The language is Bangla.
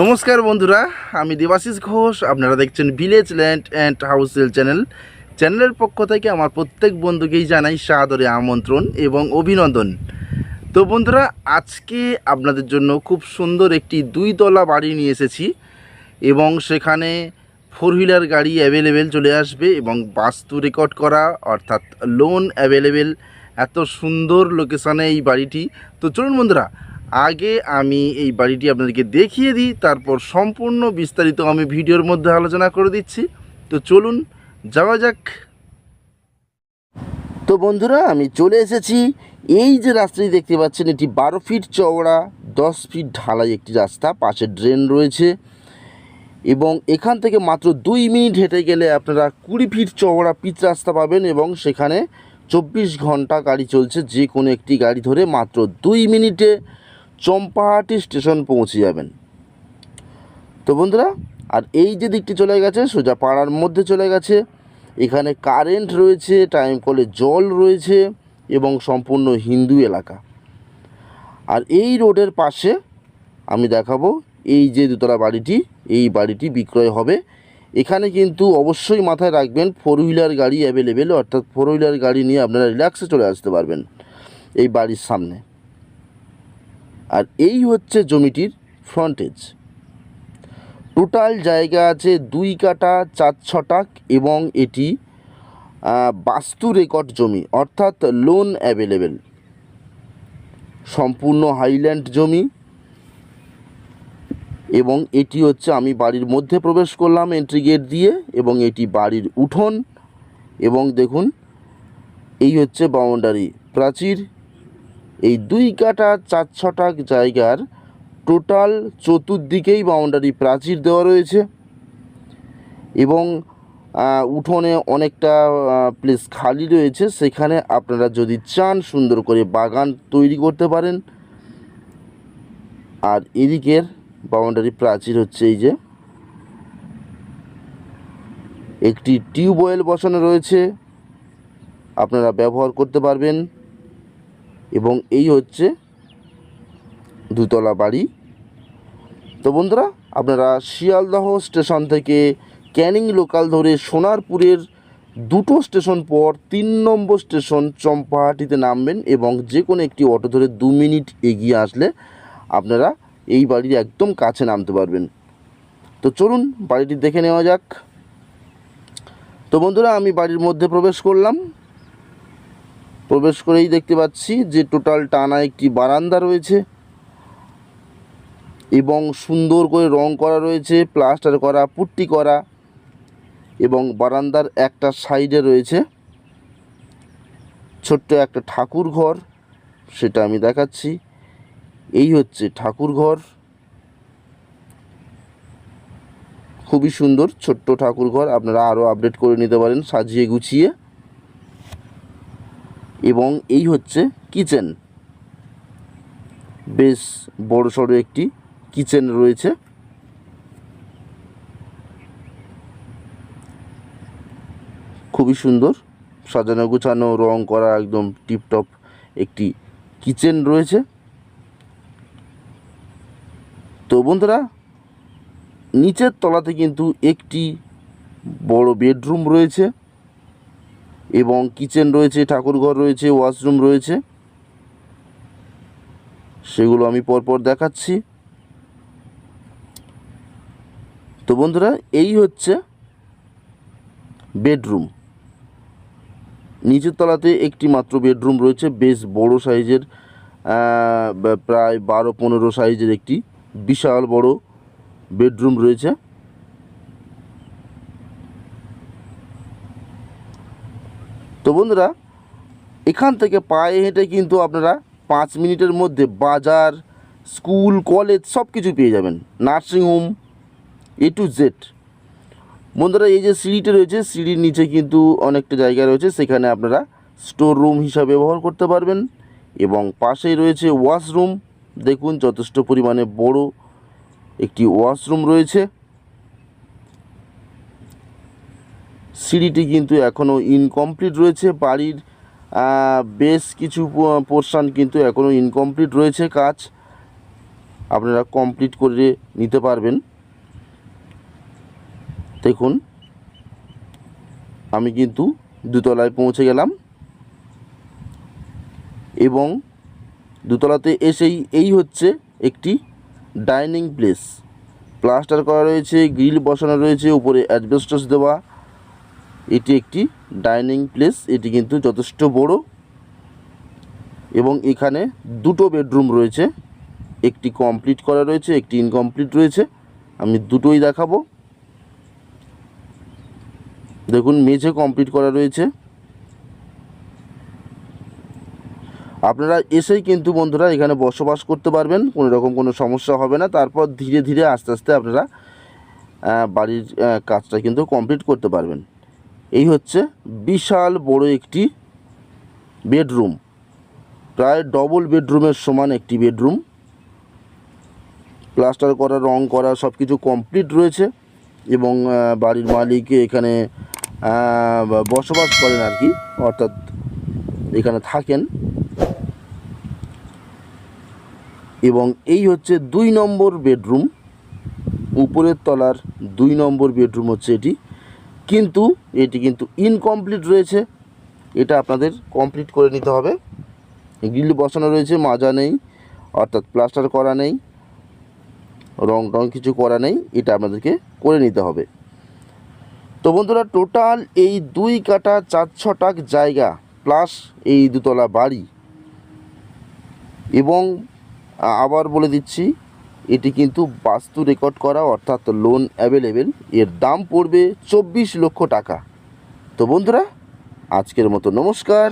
নমস্কার বন্ধুরা, আমি দেবাশিস ঘোষ। আপনারা দেখছেন ভিলেজ ল্যান্ড অ্যান্ড হাউসেল চ্যানেল চ্যানেলের পক্ষ থেকে আমার প্রত্যেক বন্ধুকেই জানাই সাদরে আমন্ত্রণ এবং অভিনন্দন। তো বন্ধুরা, আজকে আপনাদের জন্য খুব সুন্দর একটি দুইতলা বাড়ি নিয়ে এসেছি এবং সেখানে ফোর হুইলার গাড়ি অ্যাভেলেবেল চলে আসবে এবং বাস্তু রেকর্ড করা, অর্থাৎ লোন অ্যাভেলেবেল এত সুন্দর লোকেশানে এই বাড়িটি। তো চলুন বন্ধুরা আগে আমি এই বাড়িটি আপনাদেরকে দেখিয়ে দিই, তারপর সম্পূর্ণ বিস্তারিত আমি ভিডিওর মধ্যে আলোচনা করে দিচ্ছি। তো চলুন, যাওয়া যাক। তো বন্ধুরা, আমি চলে এসেছি। এই যে রাস্তাটি দেখতে পাচ্ছেন, এটি বারো ফিট চওড়া, দশ ফিট ঢালাই একটি রাস্তা, পাশে ড্রেন রয়েছে। এবং এখান থেকে মাত্র দুই মিনিট হেঁটে গেলে আপনারা কুড়ি ফিট চওড়া পিচ রাস্তা পাবেন এবং সেখানে চব্বিশ ঘণ্টা গাড়ি চলছে। যে কোনো একটি গাড়ি ধরে মাত্র দুই মিনিটে চম্পাহাটি স্টেশন পৌঁছে যাবেন। তো বন্ধুরা, আর এই যে দিকটি চলে গেছে, সোজা পাড়ার মধ্যে চলে গেছে। এখানে কারেন্ট রয়েছে টাইম কলে জল রয়েছে এবং সম্পূর্ণ হিন্দু এলাকা। আর এই রোডের পাশে আমি দেখাবো, এই যে দুতলা বাড়িটি, এই বাড়িটি বিক্রয় হবে। এখানে কিন্তু অবশ্যই মাথায় রাখবেন ফোর হুইলার গাড়ি অ্যাভেলেবেল অর্থাৎ ফোর হুইলার গাড়ি নিয়ে আপনারা রিল্যাক্সে চলে আসতে পারবেন এই বাড়ির সামনে। আর এই হচ্ছে জমিটির ফ্রন্টেজ টোটাল জায়গা আছে দুই কাটা চার ছটাক এবং এটি বাস্তু রেকর্ড জমি, অর্থাৎ লোন অ্যাভেলেবেল সম্পূর্ণ হাইল্যান্ড জমি। এবং এটি হচ্ছে আমি বাড়ির মধ্যে প্রবেশ করলাম এন্ট্রি গেট দিয়ে এবং এটি বাড়ির উঠোন। এবং দেখুন, এই হচ্ছে বাউন্ডারি প্রাচীর এই দুই কাটা চার ছটাক জায়গার টোটাল চতুর্দিকেই বাউন্ডারি প্রাচীর দেওয়া রয়েছে এবং উঠোনে অনেকটা প্লেস খালি রয়েছে। সেখানে আপনারা যদি চান সুন্দর করে বাগান তৈরি করতে পারেন। আর এদিকের বাউন্ডারি প্রাচীর হচ্ছে এই যে, একটি টিউবওয়েল বসানো রয়েছে। আপনারা ব্যবহার করতে পারবেন। এবং এই হচ্ছে দুতলা বাড়ি। তো বন্ধুরা, আপনারা শিয়ালদহ স্টেশন থেকে ক্যানিং লোকাল ধরে সোনারপুরের দুটো স্টেশন পর তিন নম্বর স্টেশন চম্পাহাটিতে নামবেন এবং যে কোনো একটি অটো ধরে দু মিনিট এগিয়ে আসলে আপনারা এই বাড়ির একদম কাছে নামতে পারবেন। তো চলুন, বাড়িটি দেখে নেওয়া যাক। তো বন্ধুরা, আমি বাড়ির মধ্যে প্রবেশ করলাম। প্রবেশ করেই দেখতে পাচ্ছি যে টোটাল টানা একটি বারান্দা রয়েছে এবং সুন্দর করে রং করা রয়েছে, প্লাস্টার করা, পুট্টি করা এবং বারান্দার একটা সাইডে রয়েছে ছোট্ট একটা ঠাকুর ঘর, সেটা আমি দেখাচ্ছি। এই হচ্ছে ঠাকুর ঘর। খুবই সুন্দর ছোট্ট ঠাকুর ঘর, আপনারা আরও আপডেট করে নিতে পারেন, সাজিয়ে গুছিয়ে। এবং এই হচ্ছে কিচেন। বেশ বড় সড়ো একটি কিচেন রয়েছে। খুবই সুন্দর। সাজানো গুছানো, রং করা একদম টিপটপ একটি কিচেন রয়েছে। তো বন্ধুরা, নিচের তলাতে কিন্তু একটি বড় বেডরুম রয়েছে। এবং কিচেন রয়েছে, ঠাকুরঘর রয়েছে, ওয়াশরুম রয়েছে। সেগুলো আমি পরপর দেখাচ্ছি। তো বন্ধুরা, এই হচ্ছে বেডরুম। নিচের তলাতে একটি মাত্র বেডরুম রয়েছে, বেশ বড় সাইজের প্রায় বারো পনেরো সাইজের একটি বিশাল বড় বেডরুম রয়েছে। তো বন্ধুরা, এখান থেকে পায়ে হেঁটে কিন্তু আপনারা পাঁচ মিনিটের মধ্যে বাজার, স্কুল, কলেজ সব কিছু পেয়ে যাবেন। নার্সিংহোম এ টু জেড বন্ধুরা, এই যে সিঁড়িটা রয়েছে, সিঁড়ির নিচে কিন্তু অনেকটা জায়গা রয়েছে, সেখানে আপনারা স্টোর রুম হিসাবে ব্যবহার করতে পারবেন এবং পাশেই রয়েছে ওয়াশরুম। দেখুন, যথেষ্ট পরিমাণে বড় একটি ওয়াশরুম রয়েছে। সিঁড়িটি কিন্তু এখনও ইনকমপ্লিট রয়েছে। বাড়ির বেশ কিছু পোর্শন কিন্তু এখনও ইনকমপ্লিট রয়েছে কাজ। আপনারা কমপ্লিট করে নিতে পারবেন। দেখুন, আমি কিন্তু দুতলায় পৌঁছে গেলাম। এবং দুতলাতে এসেই এই হচ্ছে একটি ডাইনিং প্লেস। প্লাস্টার করা রয়েছে, গ্রিল বসানো রয়েছে, উপরে অ্যাডভেস্টাস দেওয়া। এটি একটি ডাইনিং প্লেস, এটি কিন্তু যথেষ্ট বড়। এবং এখানে দুটো বেডরুম রয়েছে, একটি কমপ্লিট করা রয়েছে, একটি ইনকমপ্লিট রয়েছে। আমি দুটোই দেখাবো। দেখুন, মেঝে কমপ্লিট করা রয়েছে। আপনারা এসেই কিন্তু বন্ধুরা এখানে বসবাস করতে পারবেন, কোনো রকম কোনো সমস্যা হবে না। তারপর ধীরে ধীরে আস্তে আস্তে আপনারা বাড়ির কাজটা কিন্তু কমপ্লিট করতে পারবেন। এই হচ্ছে বিশাল বড় একটি বেডরুম। প্রায় ডবল বেডরুমের সমান একটি বেডরুম। প্লাস্টার করা, রং করা সব কিছু কমপ্লিট রয়েছে এবং বাড়ির মালিক এখানে বসবাস করেন আর কি, অর্থাৎ এখানে থাকেন। এবং এই হচ্ছে দুই নম্বর বেডরুম। উপরের তলার দুই নম্বর বেডরুম হচ্ছে এটি। কিন্তু এটি কিন্তু ইনকমপ্লিট রয়েছে। এটা আপনাদের কমপ্লিট করে নিতে হবে। গ্রিল বসানো রয়েছে, মাজা নেই, অর্থাৎ প্লাস্টার করা নেই, রং টং কিছু করা নেই, এটা আপনাদেরকে করে নিতে হবে। তো বন্ধুরা টোটাল এই দুই কাটা চার ছটাক জায়গা প্লাস এই দুতলা বাড়ি এবং আবার বলে দিচ্ছি এটি কিন্তু বাস্তু রেকর্ড করা, অর্থাৎ লোন অ্যাভেলেবেল এর দাম পড়বে চব্বিশ লক্ষ টাকা। তো বন্ধুরা, আজকের মতো নমস্কার।